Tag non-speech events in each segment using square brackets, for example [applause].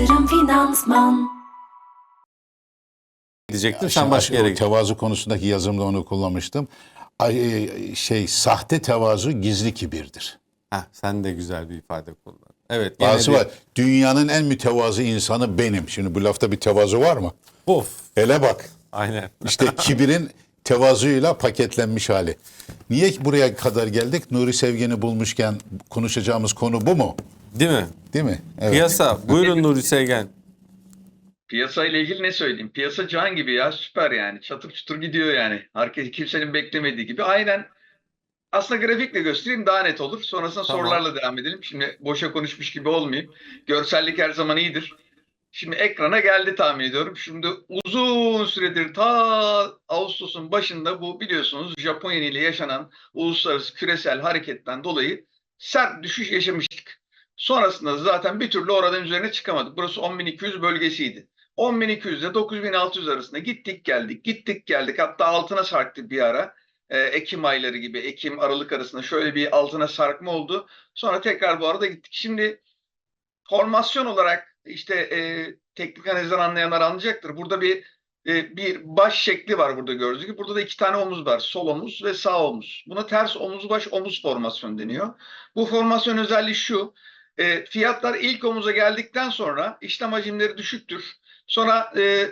Yatırım Finansman diyecektim. Sen başka yere. Tevazu konusundaki yazımda onu kullanmıştım. Ay, e, şey sahte tevazu gizli kibirdir. Heh, sen de güzel bir ifade kullandın. Evet. gene Bazı bir- var. Dünyanın en mütevazı insanı benim. Şimdi bu lafta bir tevazu var mı? Of. Hele bak. Aynen. [laughs] İşte kibirin tevazuyla paketlenmiş hali. Niye buraya kadar geldik? Nuri Sevgen'i bulmuşken konuşacağımız konu bu mu? Değil mi? Değil mi? Evet. Piyasa. Buyurun Nuri Sevgen. Piyasa ile ilgili ne söyleyeyim? Piyasa can gibi ya süper yani. Çatır çutur gidiyor yani. Herkes kimsenin beklemediği gibi. Aynen aslında grafikle göstereyim daha net olur. Sonrasında Tamam. sorularla devam edelim. Şimdi boşa konuşmuş gibi olmayayım. Görsellik her zaman iyidir. Şimdi ekrana geldi tahmin ediyorum. Şimdi uzun süredir ta Ağustos'un başında bu biliyorsunuz Japonya ile yaşanan uluslararası küresel hareketten dolayı sert düşüş yaşamıştık. Sonrasında zaten bir türlü oradan üzerine çıkamadık. Burası 10.200 bölgesiydi. 10.200 ile 9.600 arasında gittik geldik, gittik geldik. Hatta altına sarktı bir ara. Ee, Ekim ayları gibi, Ekim, Aralık arasında şöyle bir altına sarkma oldu. Sonra tekrar bu arada gittik. Şimdi formasyon olarak işte e, teknik analizden anlayanlar anlayacaktır. Burada bir e, bir baş şekli var burada gördüğünüz gibi. Burada da iki tane omuz var. Sol omuz ve sağ omuz. Buna ters omuz baş omuz formasyon deniyor. Bu formasyon özelliği şu. E, fiyatlar ilk omuza geldikten sonra işlem hacimleri düşüktür. Sonra e,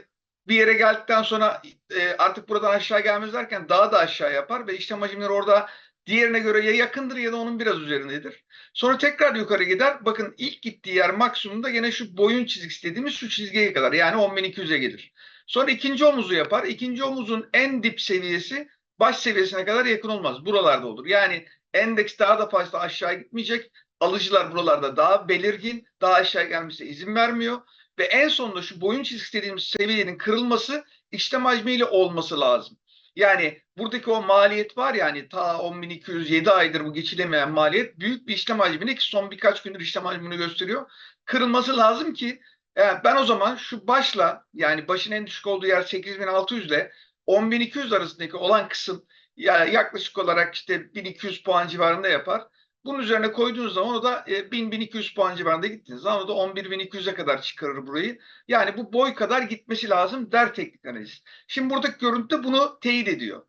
bir yere geldikten sonra e, artık buradan aşağı gelmez derken daha da aşağı yapar ve işlem hacimleri orada diğerine göre ya yakındır ya da onun biraz üzerindedir. Sonra tekrar yukarı gider. Bakın ilk gittiği yer maksimumda gene şu boyun çizgisi dediğimiz şu çizgiye kadar yani 10.200'e gelir. Sonra ikinci omuzu yapar. İkinci omuzun en dip seviyesi baş seviyesine kadar yakın olmaz. Buralarda olur. Yani endeks daha da fazla aşağı gitmeyecek. Alıcılar buralarda daha belirgin, daha aşağı gelmesine izin vermiyor. Ve en sonunda şu boyun çizgisi dediğimiz seviyenin kırılması işlem hacmiyle olması lazım. Yani buradaki o maliyet var ya hani ta 10.207 aydır bu geçilemeyen maliyet büyük bir işlem hacmini ki son birkaç gündür işlem hacmini gösteriyor. Kırılması lazım ki e, ben o zaman şu başla yani başın en düşük olduğu yer 8600 ile 10.200 arasındaki olan kısım ya yaklaşık olarak işte 1200 puan civarında yapar. Bunun üzerine koyduğunuz zaman o da e, 1000-1200 puan civarında gittiğiniz zaman o da 11.200'e kadar çıkarır burayı. Yani bu boy kadar gitmesi lazım der teknik analiz. Şimdi buradaki görüntü bunu teyit ediyor.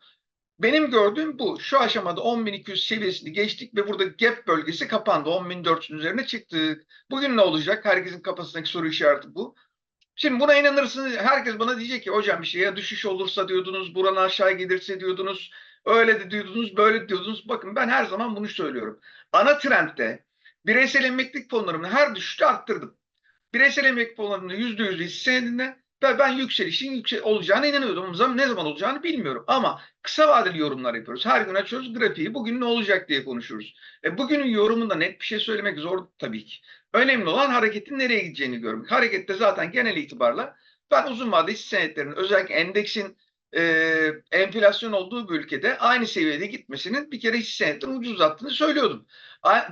Benim gördüğüm bu. Şu aşamada 10.200 seviyesini geçtik ve burada gap bölgesi kapandı. 10.400'ün üzerine çıktık. Bugün ne olacak? Herkesin kafasındaki soru işareti bu. Şimdi buna inanırsınız. Herkes bana diyecek ki hocam bir şey ya düşüş olursa diyordunuz, buranın aşağı gelirse diyordunuz, öyle de diyordunuz, böyle de diyordunuz. Bakın ben her zaman bunu söylüyorum. Ana trendde bireysel emeklilik fonlarımı her düşüşte arttırdım. Bireysel emeklilik fonlarımda %100 hisse senedinde ve ben yükselişin yüksek olacağına inanıyordum. Zaman ne zaman olacağını bilmiyorum. Ama kısa vadeli yorumlar yapıyoruz. Her gün açıyoruz grafiği. Bugün ne olacak diye konuşuyoruz. E bugünün yorumunda net bir şey söylemek zor tabii ki. Önemli olan hareketin nereye gideceğini görmek. Harekette zaten genel itibarla ben uzun vadeli hisse senetlerinin özellikle endeksin e, enflasyon olduğu bir ülkede aynı seviyede gitmesinin bir kere hisse senetlerini ucuzlattığını söylüyordum.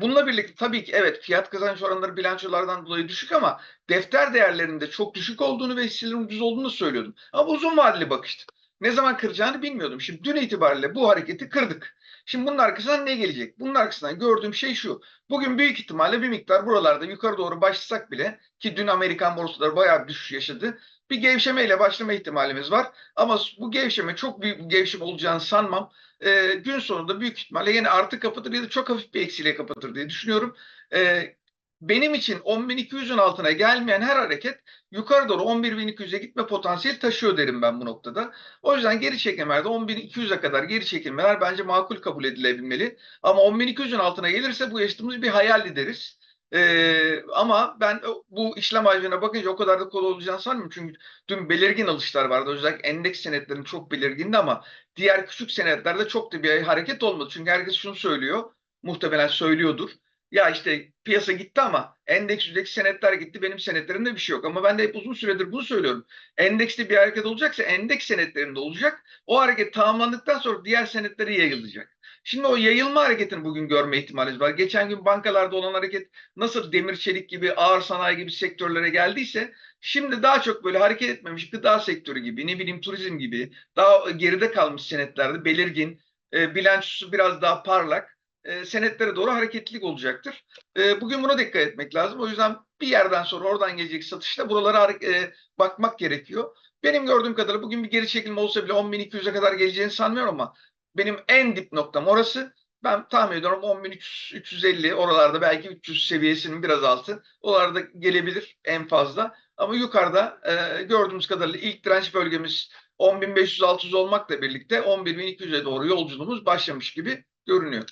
Bununla birlikte tabii ki evet fiyat kazanç oranları bilançolardan dolayı düşük ama defter değerlerinde çok düşük olduğunu ve hisselerin ucuz olduğunu söylüyordum. Ama uzun vadeli bakıştı. Ne zaman kıracağını bilmiyordum. Şimdi dün itibariyle bu hareketi kırdık. Şimdi bunun arkasından ne gelecek? Bunun arkasından gördüğüm şey şu. Bugün büyük ihtimalle bir miktar buralarda yukarı doğru başlasak bile ki dün Amerikan borsaları bayağı düşüş yaşadı. Bir gevşemeyle başlama ihtimalimiz var. Ama bu gevşeme çok büyük bir gevşeme olacağını sanmam. Ee, gün sonunda büyük ihtimalle yine artı kapatır ya da çok hafif bir eksiyle kapatır diye düşünüyorum. Ee, benim için 10.200'ün altına gelmeyen her hareket yukarı doğru 11.200'e gitme potansiyeli taşıyor derim ben bu noktada. O yüzden geri çekimlerde 10.200'e kadar geri çekilmeler bence makul kabul edilebilmeli. Ama 10.200'ün altına gelirse bu yaşadığımız bir hayal deriz. Ee, ama ben bu işlem hacmine bakınca o kadar da kolay olacağını sanmıyorum. Çünkü dün belirgin alışlar vardı. Özellikle endeks senetlerin çok belirgindi ama diğer küçük senetlerde çok da bir hareket olmadı. Çünkü herkes şunu söylüyor. Muhtemelen söylüyordur. Ya işte piyasa gitti ama endeks yüzdeki senetler gitti. Benim senetlerimde bir şey yok. Ama ben de hep uzun süredir bunu söylüyorum. Endekste bir hareket olacaksa endeks senetlerinde olacak. O hareket tamamlandıktan sonra diğer senetlere yayılacak. Şimdi o yayılma hareketini bugün görme ihtimalimiz var. Geçen gün bankalarda olan hareket nasıl demir çelik gibi ağır sanayi gibi sektörlere geldiyse şimdi daha çok böyle hareket etmemiş gıda sektörü gibi ne bileyim turizm gibi daha geride kalmış senetlerde belirgin e, bilançosu biraz daha parlak e, senetlere doğru hareketlilik olacaktır. E, bugün buna dikkat etmek lazım. O yüzden bir yerden sonra oradan gelecek satışta buralara e, bakmak gerekiyor. Benim gördüğüm kadarıyla bugün bir geri çekilme olsa bile 10.200'e kadar geleceğini sanmıyorum ama benim en dip noktam orası. Ben tahmin ediyorum 10.350 oralarda belki 300 seviyesinin biraz altı. Oralarda gelebilir en fazla. Ama yukarıda e, gördüğümüz kadarıyla ilk direnç bölgemiz 10.500-600 olmakla birlikte 11.200'e doğru yolculuğumuz başlamış gibi görünüyor.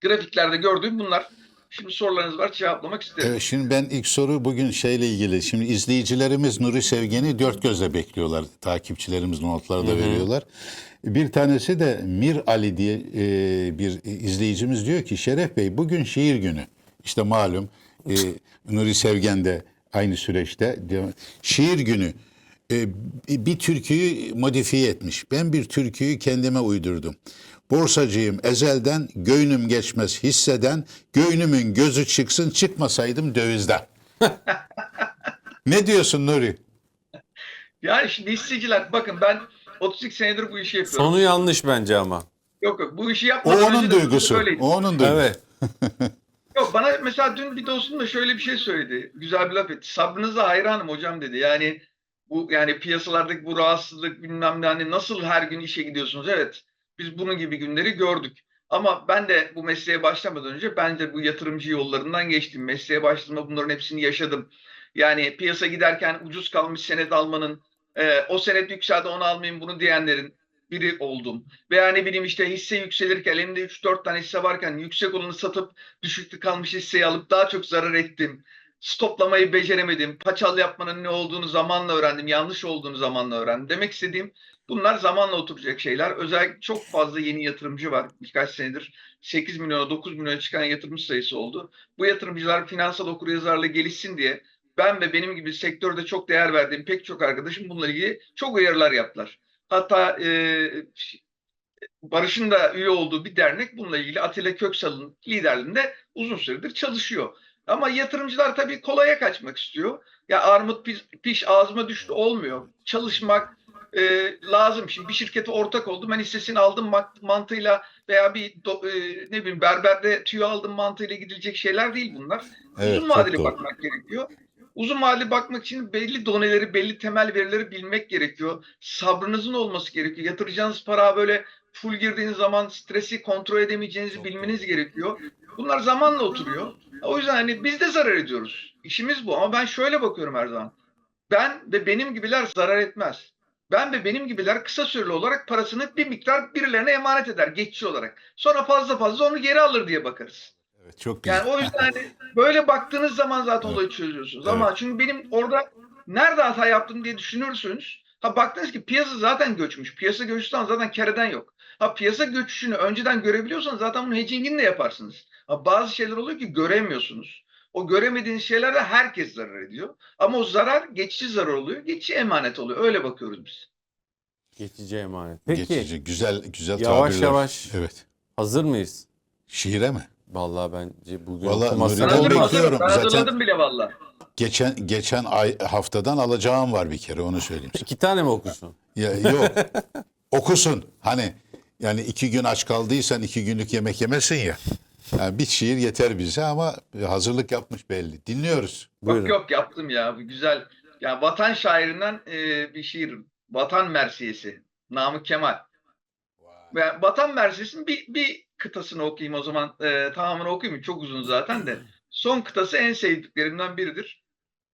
Grafiklerde gördüğüm bunlar. Şimdi sorularınız var cevaplamak isterim. Evet, şimdi ben ilk soru bugün şeyle ilgili. Şimdi izleyicilerimiz Nuri Sevgen'i dört gözle bekliyorlar. Takipçilerimiz notları da veriyorlar. Bir tanesi de Mir Ali diye e, bir izleyicimiz diyor ki Şeref Bey bugün şiir günü. İşte malum e, Nuri Sevgen de aynı süreçte diyor. Şiir günü. E, bir türküyü modifiye etmiş. Ben bir türküyü kendime uydurdum. Borsacıyım ezelden, göynüm geçmez hisseden, göynümün gözü çıksın çıkmasaydım dövizden. ne diyorsun Nuri? Yani şimdi hisseciler bakın ben 32 senedir bu işi yapıyorum. Sonu yanlış bence ama. Yok yok bu işi O yapmadan onun önce de duygusu. O onun duygusu. Evet. [laughs] Yok bana mesela dün bir dostum da şöyle bir şey söyledi. Güzel bir laf etti. Sabrınıza hayranım hocam dedi. Yani bu yani piyasalardaki bu rahatsızlık bilmem ne hani nasıl her gün işe gidiyorsunuz? Evet. Biz bunun gibi günleri gördük. Ama ben de bu mesleğe başlamadan önce ben de bu yatırımcı yollarından geçtim. Mesleğe başladığımda bunların hepsini yaşadım. Yani piyasa giderken ucuz kalmış senet almanın, e, o senet yükseldi onu almayayım bunu diyenlerin biri oldum. Veya ne bileyim işte hisse yükselirken elimde 3-4 tane hisse varken yüksek olanı satıp düşükte kalmış hisseyi alıp daha çok zarar ettim. Stoplamayı beceremedim. Paçal yapmanın ne olduğunu zamanla öğrendim. Yanlış olduğunu zamanla öğrendim. Demek istediğim bunlar zamanla oturacak şeyler. Özellikle çok fazla yeni yatırımcı var. Birkaç senedir 8 milyona 9 milyona çıkan yatırımcı sayısı oldu. Bu yatırımcılar finansal okuryazarlığı gelişsin diye ben ve benim gibi sektörde çok değer verdiğim pek çok arkadaşım bununla ilgili çok uyarılar yaptılar. Hatta e, Barış'ın da üye olduğu bir dernek bununla ilgili Atilla Köksal'ın liderliğinde uzun süredir çalışıyor. Ama yatırımcılar tabii kolaya kaçmak istiyor. Ya armut piş, piş ağzıma düştü olmuyor. Çalışmak e, lazım. Şimdi bir şirkete ortak oldum. Ben hissesini aldım mantığıyla veya bir do- e, ne bileyim berberde tüy aldım mantığıyla gidilecek şeyler değil bunlar. Evet, Uzun vadeli doğru. bakmak gerekiyor. Uzun vadeli bakmak için belli doneleri, belli temel verileri bilmek gerekiyor. Sabrınızın olması gerekiyor. Yatıracağınız para böyle full girdiğiniz zaman stresi kontrol edemeyeceğinizi bilmeniz gerekiyor. Bunlar zamanla oturuyor. O yüzden hani biz de zarar ediyoruz. İşimiz bu ama ben şöyle bakıyorum her zaman. Ben ve benim gibiler zarar etmez. Ben ve benim gibiler kısa süreli olarak parasını bir miktar birilerine emanet eder geçici olarak. Sonra fazla fazla onu geri alır diye bakarız. Evet, çok güzel. Yani o yüzden hani böyle baktığınız zaman zaten olayı çözüyorsunuz. Ama çünkü benim orada nerede hata yaptım diye düşünürsünüz. Ha baktınız ki piyasa zaten göçmüş. Piyasa göçten zaten kereden yok. Ha piyasa göçüşünü önceden görebiliyorsanız zaten bunun hedgingini de yaparsınız. Ha bazı şeyler oluyor ki göremiyorsunuz. O göremediğiniz şeylerde herkes zarar ediyor. Ama o zarar geçici zarar oluyor. Geçici emanet oluyor. Öyle bakıyoruz biz. Geçici emanet. Peki Geçici, güzel güzel Yavaş tabirler. yavaş. Evet. hazır mıyız? Şiire mi? Vallahi bence bugün Vallahi Nuri'den bekliyorum. Ben Zaten- hazırladım bile valla. Geçen geçen ay haftadan alacağım var bir kere onu söyleyeyim. İki tane mi okusun? Ya, yok. Okusun. Hani yani iki gün aç kaldıysan iki günlük yemek yemesin ya. Yani bir şiir yeter bize ama hazırlık yapmış belli. Dinliyoruz. Buyurun. Yok yok yaptım ya. Bu güzel. Ya vatan şairinden e, bir şiir. Vatan Mersiyesi. Namık Kemal. Ve Vatan Mersiyesi'nin bir, bir kıtasını okuyayım o zaman. E, tamamını okuyayım. Çok uzun zaten de. [laughs] Son kıtası en sevdiklerimden biridir.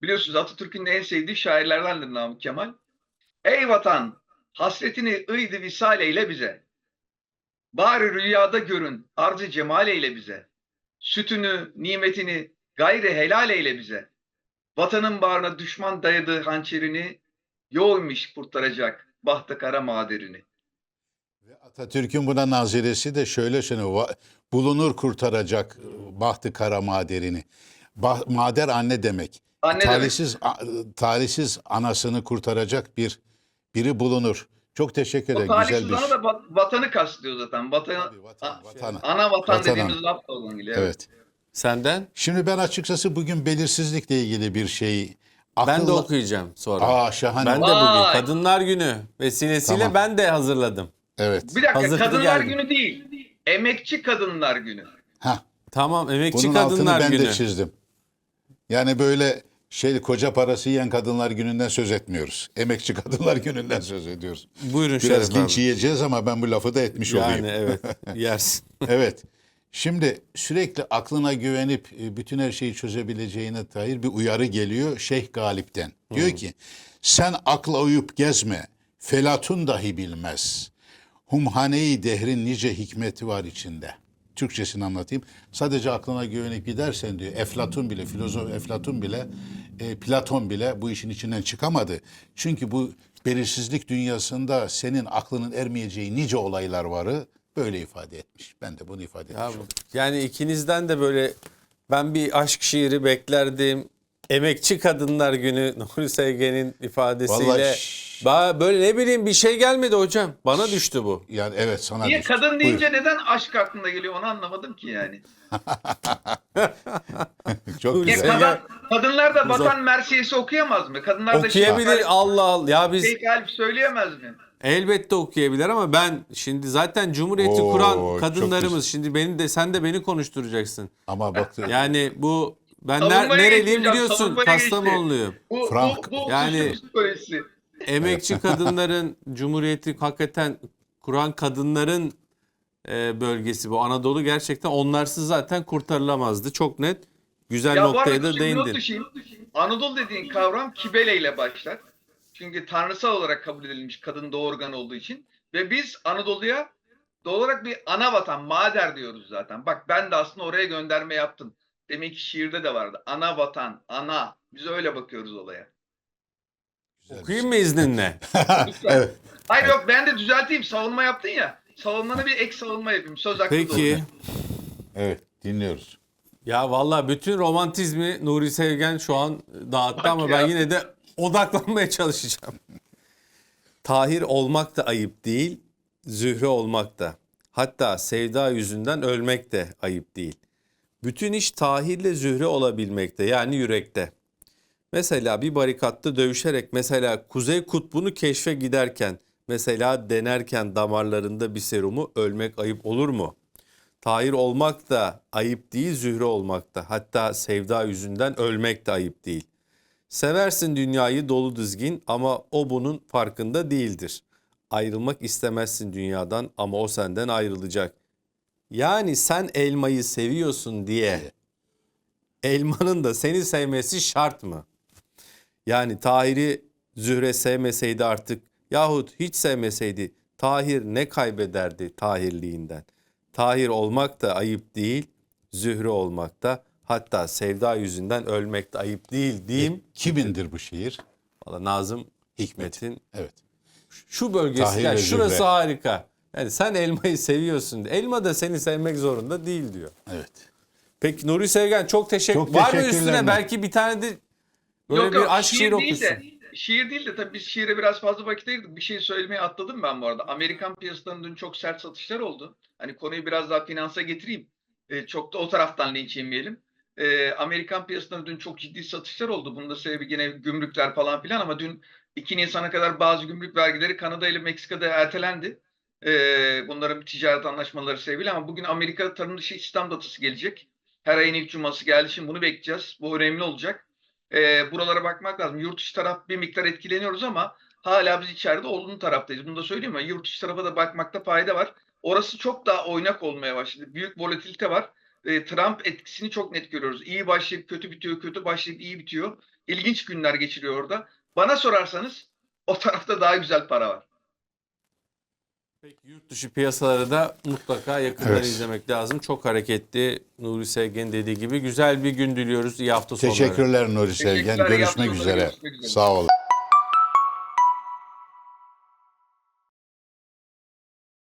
Biliyorsunuz Atatürk'ün de en sevdiği şairlerdendir Namık Kemal. Ey vatan, hasretini ıydı visal eyle bize. Bari rüyada görün, arzı cemal eyle bize. Sütünü, nimetini gayri helal eyle bize. Vatanın bağrına düşman dayadığı hançerini, yoğmuş kurtaracak bahtı kara maderini. Ve Atatürk'ün buna naziresi de şöyle söylüyor. "Va- Bulunur kurtaracak bahtı kara maderini. Bah- mader anne demek. Anne demek. talihsiz a- talihsiz anasını kurtaracak bir biri bulunur. Çok teşekkür O ederim. Güzel talihsiz bir ana da va- vatanı kastediyor zaten. Vatan, Tabii, vatan, a- vatanı. ana vatan, Vatan dediğimiz laf da oradan geliyor. Evet. Senden? Şimdi ben açıkçası bugün belirsizlikle ilgili bir şeyi Ben de okuyacağım sonra. Aa şahane. ben de Vay. bugün Kadınlar Günü vesilesiyle Tamam. ben de hazırladım. Evet. Bir dakika Hazır Kadınlar geldim. Günü değil. Emekçi Kadınlar Günü. Ha, Tamam emekçi bunun altını kadınlar ben günü. de çizdim. Yani böyle şey koca parası yiyen kadınlar gününden söz etmiyoruz. Emekçi kadınlar gününden söz ediyoruz. Buyurun Biraz Şeref linç abi. yiyeceğiz ama ben bu lafı da etmiş Yani olayım. evet [laughs] yersin. Evet. Şimdi sürekli aklına güvenip e, bütün her şeyi çözebileceğine dair bir uyarı geliyor Şeyh Galip'ten. Diyor ki sen akla uyup gezme. Felatun dahi bilmez. Humhane-i dehrin nice hikmeti var içinde. Türkçesini anlatayım. Sadece aklına güvenip gidersen diyor Eflatun bile, filozof Eflatun bile, e, Platon bile bu işin içinden çıkamadı. Çünkü bu belirsizlik dünyasında senin aklının ermeyeceği nice olaylar varı böyle ifade etmiş. Ben de bunu ifade Ya, etmiş oldum. yani ikinizden de böyle ben bir aşk şiiri beklerdim. Emekçi Kadınlar Günü [laughs] Nuri Sevgen'in ifadesiyle. Vallahi Ba- böyle ne bileyim bir şey gelmedi hocam. Bana düştü bu. Yani evet sana Niye düştü. kadın Buyur. deyince neden aşk aklına geliyor onu anlamadım ki yani. [laughs] Çok güzel. Kadın, kadınlar da Uzak- Vatan Mersiyesi okuyamaz mı? Kadınlar da Okuyabilir Allah Allah. Ya biz Şeyh Galip söyleyemez mi? elbette okuyabilir ama ben şimdi zaten Cumhuriyeti Oo, kuran çok kadınlarımız güzel. şimdi beni de sen de beni konuşturacaksın. Ama bak [laughs] Yani bu ben Savunmaya ner- nereliyim geçeceğim, biliyorsun savunmaya geçti. Kastamonluyum. Bu, Frank. bu, bu Yani- psikolojisi. Emekçi kadınların Cumhuriyeti hakikaten kuran kadınların e, bölgesi bu. Anadolu gerçekten onlarsız zaten kurtarılamazdı. Çok net. Güzel Ya noktaya da değindin. Anadolu dediğin kavram kibele ile başlar. Çünkü tanrısal olarak kabul edilmiş kadın doğurgan olduğu için. Ve biz Anadolu'ya doğal olarak bir ana vatan, mader diyoruz zaten. Bak ben de aslında oraya gönderme yaptım. Demek ki şiirde de vardı. Ana vatan, ana. Biz öyle bakıyoruz olaya. Okuyayım mı izninle? Lütfen. [laughs] Evet. Hayır yok ben de düzelteyim. Savunma yaptın ya. Savunmanı bir ek savunma yapayım. Söz hakkı Peki. Evet dinliyoruz. Ya vallahi bütün romantizmi Nuri Sevgen şu an dağıttı Bak ama ya. ben yine de odaklanmaya çalışacağım. Tahir olmak da ayıp değil, zühre olmak da. Hatta sevda yüzünden ölmek de ayıp değil. Bütün iş tahirle zühre olabilmekte yani yürekte. Mesela bir barikatta dövüşerek mesela Kuzey Kutbu'nu keşfe giderken mesela denerken damarlarında bir serumu ölmek ayıp olur mu? Tahir olmak da ayıp değil, zühre olmak da. Hatta sevda yüzünden ölmek de ayıp değil. Seversin dünyayı dolu dizgin ama o bunun farkında değildir. Ayrılmak istemezsin dünyadan ama o senden ayrılacak. Yani sen elmayı seviyorsun diye elmanın da seni sevmesi şart mı? Yani Tahir'i Zühre sevmeseydi artık yahut hiç sevmeseydi Tahir ne kaybederdi Tahirliğinden? Tahir olmak da ayıp değil, Zühre olmak da hatta sevda yüzünden ölmek de ayıp değil diyeyim. Kimindir bu şiir? Valla Nazım Hikmet'in Evet. şu bölgesi Tahir yani şurası Zühre. harika. Yani sen elmayı seviyorsun. Elma da seni sevmek zorunda değil diyor. Evet. Peki Nuri Sevgen çok teşekkür. Çok Var mı üstüne belki bir tane de böyle Yok yok bir aşk şiir şiiri değil de şiir değil de tabii biz şiire biraz fazla vakit ayırdık. Bir şey söylemeye atladım ben bu arada. Amerikan piyasalarında dün çok sert satışlar oldu. Hani konuyu biraz daha finansa getireyim. Ee, çok da o taraftan linç yemeyelim. Ee, Amerikan piyasalarında dün çok ciddi satışlar oldu. Bunun da sebebi yine gümrükler falan filan ama dün 2 Nisan'a kadar bazı gümrük vergileri Kanada ile Meksika'da ertelendi. Ee, bunların ticaret anlaşmaları sebebiyle ama bugün Amerika tarım dışı istihdam datası gelecek. Her ayın ilk cuması geldi. Şimdi bunu bekleyeceğiz. Bu önemli olacak e, buralara bakmak lazım. Yurt dışı taraf bir miktar etkileniyoruz ama hala biz içeride olumlu taraftayız. Bunu da söyleyeyim mi? Yurt dışı tarafa da bakmakta fayda var. Orası çok daha oynak olmaya başladı. Büyük volatilite var. E, Trump etkisini çok net görüyoruz. İyi başlayıp kötü bitiyor, kötü başlayıp iyi bitiyor. İlginç günler geçiriyor orada. Bana sorarsanız o tarafta daha güzel para var. Peki yurt dışı piyasaları da mutlaka yakından Evet. izlemek lazım. Çok hareketli. Nuri Sevgen dediği gibi güzel bir gün diliyoruz. İyi hafta sonları. Teşekkürler Nuri Sevgen. Görüşmek üzere. görüşmek üzere. Sağ olun.